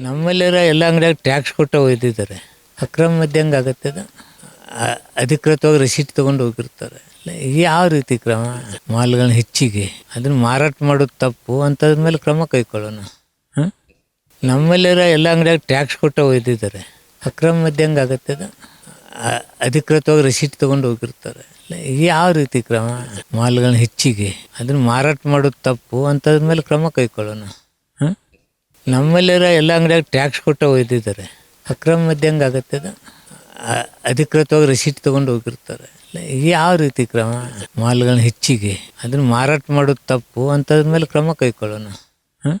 ನಮ್ಮಲ್ಲಿರೋ ಎಲ್ಲ ಅಂಗಡಿಯಾಗ ಟ್ಯಾಕ್ಸ್ ಕೊಟ್ಟು ಒಯ್ದಿದ್ದಾರೆ. ಅಕ್ರಮ ಮದ್ಯ ಹಂಗೆ ಆಗುತ್ತೆ ಅದು. ಅಧಿಕೃತವಾಗಿ ರಸೀಟ್ ತೊಗೊಂಡು ಹೋಗಿರ್ತಾರೆ. ಯಾವ ರೀತಿ ಕ್ರಮ? ಮಾಲ್ಗಳನ್ನ ಹೆಚ್ಚಿಗೆ. ಅದನ್ನು ಮಾರಾಟ ಮಾಡೋದು ತಪ್ಪು ಅಂಥದ್ರ ಮೇಲೆ ಕ್ರಮ ಕೈಗೊಳ್ಳೋಣ ಹಾಂ? ನಮ್ಮಲ್ಲಿರೋ ಎಲ್ಲ ಅಂಗಡಿಯಾಗ ಟ್ಯಾಕ್ಸ್ ಕೊಟ್ಟು ಒಯ್ದಿದ್ದಾರೆ. ಅಕ್ರಮ ಮದ್ಯ ಹಂಗೆ ಆಗುತ್ತೆ ಅದು. ಅಧಿಕೃತವಾಗಿ ರಸೀಟ್ ತೊಗೊಂಡು ಹೋಗಿರ್ತಾರೆ. ಯಾವ ರೀತಿ ಕ್ರಮ? ಮಾಲ್ಗಳನ್ನ ಹೆಚ್ಚಿಗೆ. ಅದನ್ನು ಮಾರಾಟ ಮಾಡೋದು ತಪ್ಪು ಅಂಥದ್ರ ಮೇಲೆ ಕ್ರಮ ಕೈಗೊಳ್ಳೋಣ ಹಾಂ ನಮ್ಮಲ್ಲಿರೋ ಎಲ್ಲ ಅಂಗಡಿಯಾಗ ಟ್ಯಾಕ್ಸ್ ಕೊಟ್ಟು ಒಯ್ದಿದ್ದಾರೆ. ಅಕ್ರಮ ಮದ್ಯ ಆಗುತ್ತೆ ಅದು. ಅಧಿಕೃತವಾಗಿ ರಸೀಟ್ ತೊಗೊಂಡು ಹೋಗಿರ್ತಾರೆ. ಯಾವ ರೀತಿ ಕ್ರಮ? ಮಾಲ್ಗಳನ್ನ ಹೆಚ್ಚಿಗೆ. ಅದನ್ನು ಮಾರಾಟ ಮಾಡೋದು ತಪ್ಪು ಅಂಥದ್ರ ಮೇಲೆ ಕ್ರಮ ಕೈಗೊಳ್ಳೋಣ ಹಾಂ?